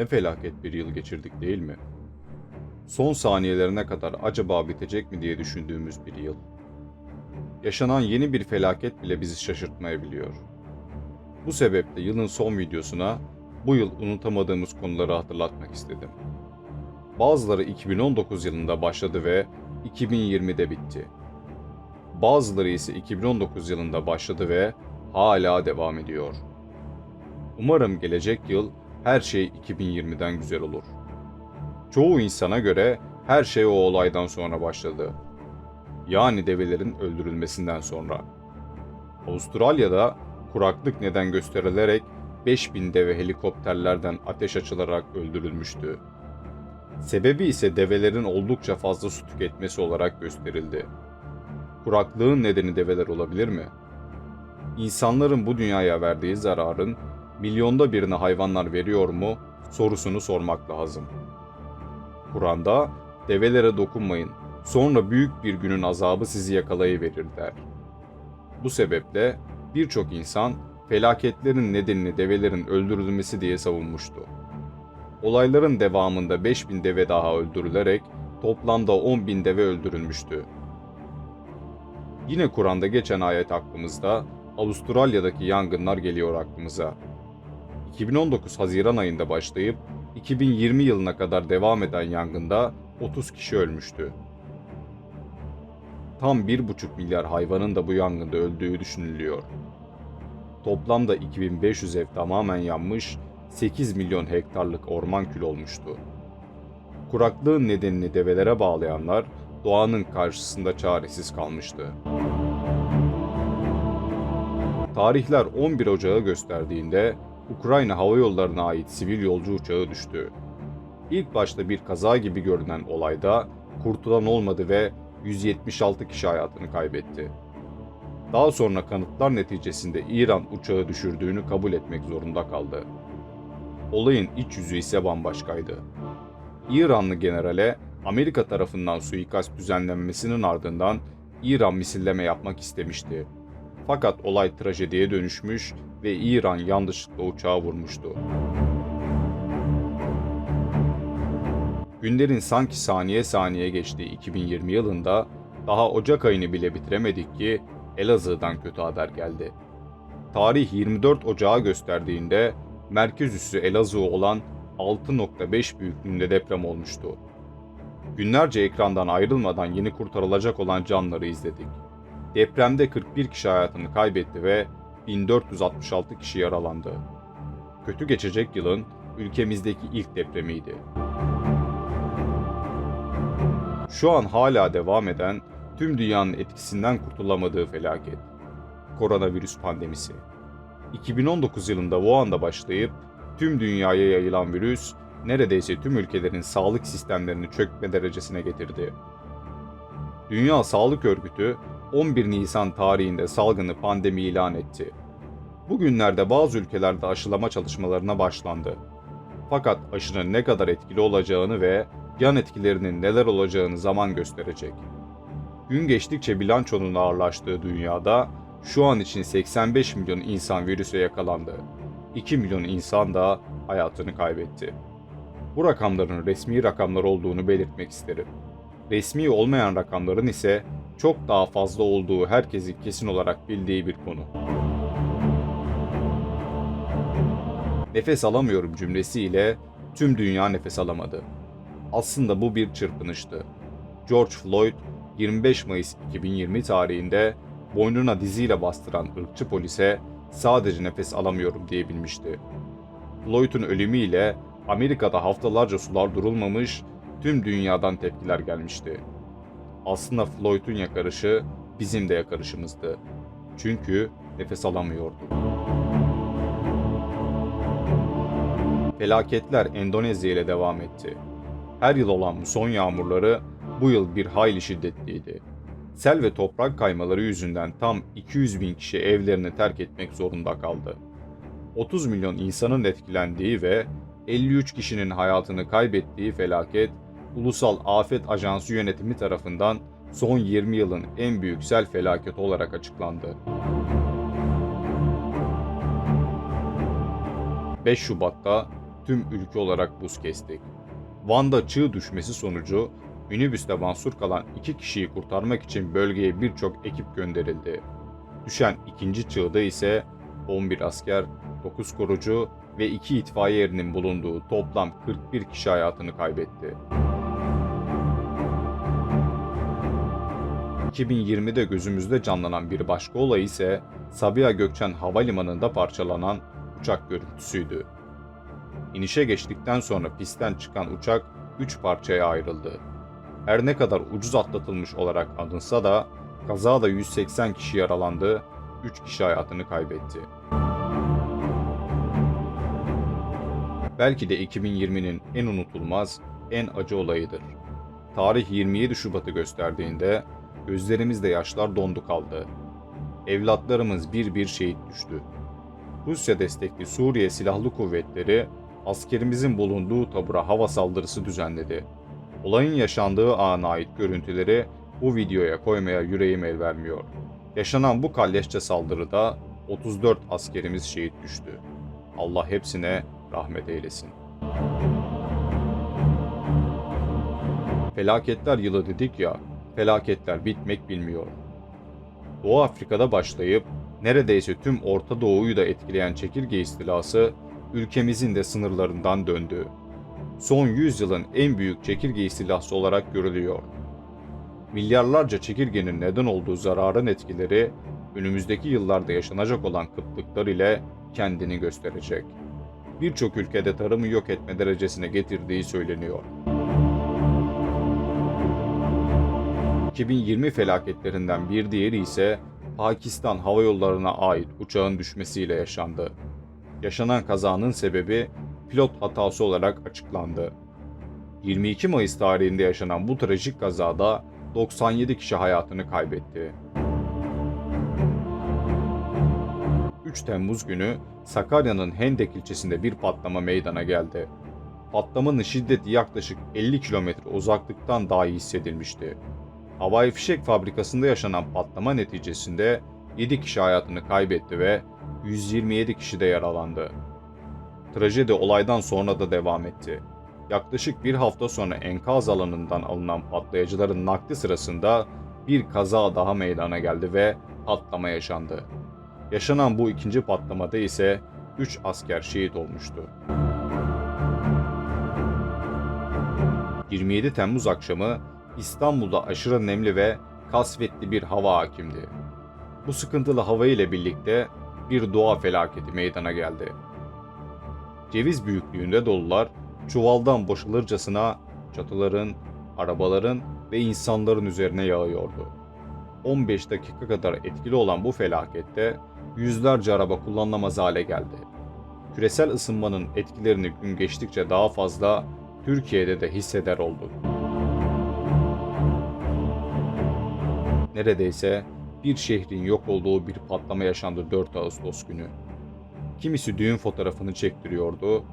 Ne felaket bir yıl geçirdik değil mi? Son saniyelerine kadar acaba bitecek mi diye düşündüğümüz bir yıl. Yaşanan yeni bir felaket bile bizi şaşırtmayabiliyor. Bu sebeple yılın son videosuna bu yıl unutamadığımız konuları hatırlatmak istedim. Bazıları 2019 yılında başladı ve 2020'de bitti. Bazıları ise 2019 yılında başladı ve hala devam ediyor. Umarım gelecek yıl her şey 2020'den güzel olur. Çoğu insana göre her şey o olaydan sonra başladı. Yani develerin öldürülmesinden sonra. Avustralya'da kuraklık neden gösterilerek 5000 deve helikopterlerden ateş açılarak öldürülmüştü. Sebebi ise develerin oldukça fazla su tüketmesi olarak gösterildi. Kuraklığın nedeni develer olabilir mi? İnsanların bu dünyaya verdiği zararın milyonda birine hayvanlar veriyor mu sorusunu sormak lazım. Kur'an'da develere dokunmayın, sonra büyük bir günün azabı sizi yakalayıverir der. Bu sebeple birçok insan felaketlerin nedenini develerin öldürülmesi diye savunmuştu. Olayların devamında 5000 deve daha öldürülerek toplamda 10.000 deve öldürülmüştü. Yine Kur'an'da geçen ayet aklımızda, Avustralya'daki yangınlar geliyor aklımıza. 2019 Haziran ayında başlayıp 2020 yılına kadar devam eden yangında 30 kişi ölmüştü. Tam 1,5 milyar hayvanın da bu yangında öldüğü düşünülüyor. Toplamda 2500 ev tamamen yanmış, 8 milyon hektarlık orman kül olmuştu. Kuraklığın nedenini develere bağlayanlar doğanın karşısında çaresiz kalmıştı. Tarihler 11 Ocağı gösterdiğinde Ukrayna Hava Yolları'na ait sivil yolcu uçağı düştü. İlk başta bir kaza gibi görünen olayda kurtulan olmadı ve 176 kişi hayatını kaybetti. Daha sonra kanıtlar neticesinde İran uçağı düşürdüğünü kabul etmek zorunda kaldı. Olayın iç yüzü ise bambaşkaydı. İranlı generale Amerika tarafından suikast düzenlenmesinin ardından İran misilleme yapmak istemişti. Fakat olay trajediye dönüşmüş ve İran yanlışlıkla uçağı vurmuştu. Günlerin sanki saniye saniye geçtiği 2020 yılında daha Ocak ayını bile bitiremedik ki Elazığ'dan kötü haber geldi. Tarih 24 Ocağı gösterdiğinde merkez üssü Elazığ olan 6.5 büyüklüğünde deprem olmuştu. Günlerce ekrandan ayrılmadan yeni kurtarılacak olan canları izledik. Depremde 41 kişi hayatını kaybetti ve 1466 kişi yaralandı. Kötü geçecek yılın ülkemizdeki ilk depremiydi. Şu an hala devam eden, tüm dünyanın etkisinden kurtulamadığı felaket. Koronavirüs pandemisi. 2019 yılında Wuhan'da başlayıp tüm dünyaya yayılan virüs neredeyse tüm ülkelerin sağlık sistemlerini çökme derecesine getirdi. Dünya Sağlık Örgütü 11 Nisan tarihinde salgını pandemi ilan etti. Bugünlerde bazı ülkelerde aşılama çalışmalarına başlandı. Fakat aşının ne kadar etkili olacağını ve yan etkilerinin neler olacağını zaman gösterecek. Gün geçtikçe bilançonun ağırlaştığı dünyada şu an için 85 milyon insan virüse yakalandı. 2 milyon insan da hayatını kaybetti. Bu rakamların resmi rakamlar olduğunu belirtmek isterim. Resmi olmayan rakamların ise çok daha fazla olduğu herkesin kesin olarak bildiği bir konu. Nefes alamıyorum cümlesiyle tüm dünya nefes alamadı. Aslında bu bir çırpınıştı. George Floyd 25 Mayıs 2020 tarihinde boynuna diziyle bastıran ırkçı polise sadece nefes alamıyorum diyebilmişti. Floyd'un ölümüyle Amerika'da haftalarca sular durulmamış, tüm dünyadan tepkiler gelmişti. Aslında Floyd'un yakarışı bizim de yakarışımızdı. Çünkü nefes alamıyordu. Felaketler Endonezya ile devam etti. Her yıl olan son yağmurları bu yıl bir hayli şiddetliydi. Sel ve toprak kaymaları yüzünden tam 200 bin kişi evlerini terk etmek zorunda kaldı. 30 milyon insanın etkilendiği ve 53 kişinin hayatını kaybettiği felaket, Ulusal Afet Ajansı yönetimi tarafından son 20 yılın en büyük sel felaketi olarak açıklandı. 5 Şubat'ta tüm ülke olarak buz kestik. Van'da çığ düşmesi sonucu minibüste mahsur kalan iki kişiyi kurtarmak için bölgeye birçok ekip gönderildi. Düşen ikinci çığda ise 11 asker, 9 korucu ve 2 itfaiye erinin bulunduğu toplam 41 kişi hayatını kaybetti. 2020'de gözümüzde canlanan bir başka olay ise Sabiha Gökçen Havalimanı'nda parçalanan uçak görüntüsüydü. İnişe geçtikten sonra pistten çıkan uçak 3 parçaya ayrıldı. Her ne kadar ucuz atlatılmış olarak anılsa da kazada 180 kişi yaralandı, 3 kişi hayatını kaybetti. Belki de 2020'nin en unutulmaz, en acı olayıdır. Tarih 27 Şubat'ı gösterdiğinde gözlerimizde yaşlar dondu kaldı. Evlatlarımız bir bir şehit düştü. Rusya destekli Suriye Silahlı Kuvvetleri askerimizin bulunduğu tabura hava saldırısı düzenledi. Olayın yaşandığı ana ait görüntüleri bu videoya koymaya yüreğim el vermiyor. Yaşanan bu kalleşçe saldırıda 34 askerimiz şehit düştü. Allah hepsine rahmet eylesin. Felaketler yılı dedik ya, felaketler bitmek bilmiyor. Doğu Afrika'da başlayıp neredeyse tüm Orta Doğu'yu da etkileyen çekirge istilası ülkemizin de sınırlarından döndü. Son 100 yılın en büyük çekirge istilası olarak görülüyor. Milyarlarca çekirgenin neden olduğu zararın etkileri önümüzdeki yıllarda yaşanacak olan kıtlıklar ile kendini gösterecek. Birçok ülkede tarımı yok etme derecesine getirdiği söyleniyor. 2020 felaketlerinden bir diğeri ise Pakistan Hava Yolları'na ait uçağın düşmesiyle yaşandı. Yaşanan kazanın sebebi pilot hatası olarak açıklandı. 22 Mayıs tarihinde yaşanan bu trajik kazada 97 kişi hayatını kaybetti. 3 Temmuz günü Sakarya'nın Hendek ilçesinde bir patlama meydana geldi. Patlamanın şiddeti yaklaşık 50 kilometre uzaklıktan dahi hissedilmişti. Havai fişek fabrikasında yaşanan patlama neticesinde 7 kişi hayatını kaybetti ve 127 kişi de yaralandı. Trajedi olaydan sonra da devam etti. Yaklaşık bir hafta sonra enkaz alanından alınan patlayıcıların nakli sırasında bir kaza daha meydana geldi ve patlama yaşandı. Yaşanan bu ikinci patlamada ise 3 asker şehit olmuştu. 27 Temmuz akşamı İstanbul'da aşırı nemli ve kasvetli bir hava hakimdi. Bu sıkıntılı hava ile birlikte bir doğa felaketi meydana geldi. Ceviz büyüklüğünde dolular çuvaldan boşalırcasına çatıların, arabaların ve insanların üzerine yağıyordu. 15 dakika kadar etkili olan bu felakette yüzlerce araba kullanılamaz hale geldi. Küresel ısınmanın etkilerini gün geçtikçe daha fazla Türkiye'de de hisseder olduk. Neredeyse bir şehrin yok olduğu bir patlama yaşandı 4 Ağustos günü. Kimisi düğün fotoğrafını çektiriyordu,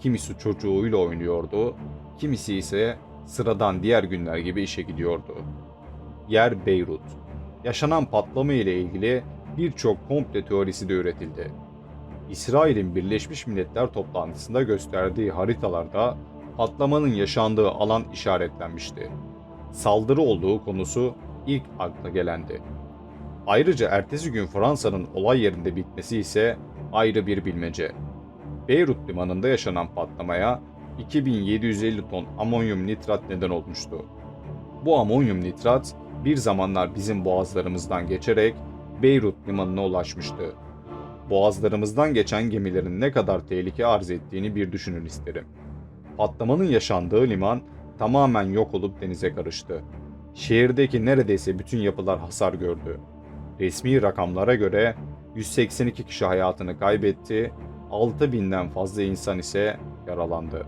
kimisi çocuğuyla oynuyordu, kimisi ise sıradan diğer günler gibi işe gidiyordu. Yer Beyrut. Yaşanan patlama ile ilgili birçok komple teorisi de üretildi. İsrail'in Birleşmiş Milletler toplantısında gösterdiği haritalarda patlamanın yaşandığı alan işaretlenmişti. Saldırı olduğu konusu ilk akla gelendi. Ayrıca ertesi gün Fransa'nın olay yerinde bitmesi ise ayrı bir bilmece. Beyrut limanında yaşanan patlamaya 2750 ton amonyum nitrat neden olmuştu. Bu amonyum nitrat bir zamanlar bizim boğazlarımızdan geçerek Beyrut limanına ulaşmıştı. Boğazlarımızdan geçen gemilerin ne kadar tehlike arz ettiğini bir düşünün isterim. Patlamanın yaşandığı liman tamamen yok olup denize karıştı. Şehirdeki neredeyse bütün yapılar hasar gördü. Resmi rakamlara göre 182 kişi hayatını kaybetti, 6000'den fazla insan ise yaralandı.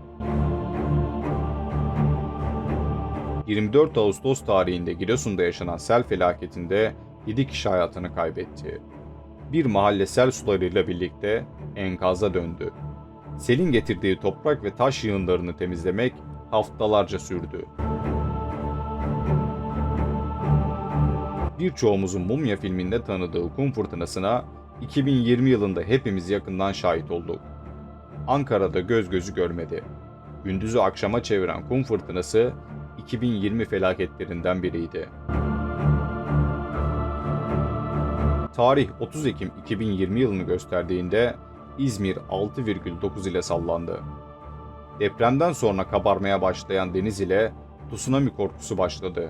24 Ağustos tarihinde Giresun'da yaşanan sel felaketinde 7 kişi hayatını kaybetti. Bir mahalle sel sularıyla birlikte enkaza döndü. Selin getirdiği toprak ve taş yığınlarını temizlemek haftalarca sürdü. Birçoğumuzun Mumya filminde tanıdığı kum fırtınasına 2020 yılında hepimiz yakından şahit olduk. Ankara'da göz gözü görmedi. Gündüzü akşama çeviren kum fırtınası 2020 felaketlerinden biriydi. Tarih 30 Ekim 2020 yılını gösterdiğinde İzmir 6,9 ile sallandı. Depremden sonra kabarmaya başlayan deniz ile tsunami korkusu başladı.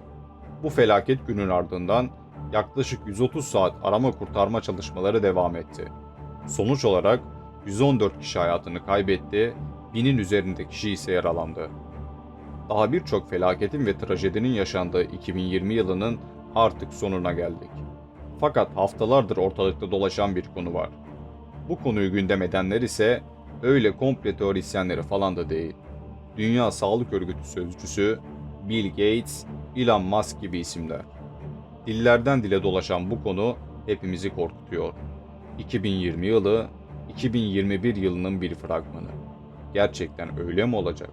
Bu felaket günün ardından yaklaşık 130 saat arama kurtarma çalışmaları devam etti. Sonuç olarak 114 kişi hayatını kaybetti, binin üzerinde kişi ise yaralandı. Daha birçok felaketin ve trajedinin yaşandığı 2020 yılının artık sonuna geldik. Fakat haftalardır ortalıkta dolaşan bir konu var. Bu konuyu gündem edenler ise öyle komple teorisyenleri falan da değil. Dünya Sağlık Örgütü sözcüsü Bill Gates, Elon Musk gibi isimler. Dillerden dile dolaşan bu konu hepimizi korkutuyor. 2020 yılı 2021 yılının bir fragmanı. Gerçekten öyle mi olacak?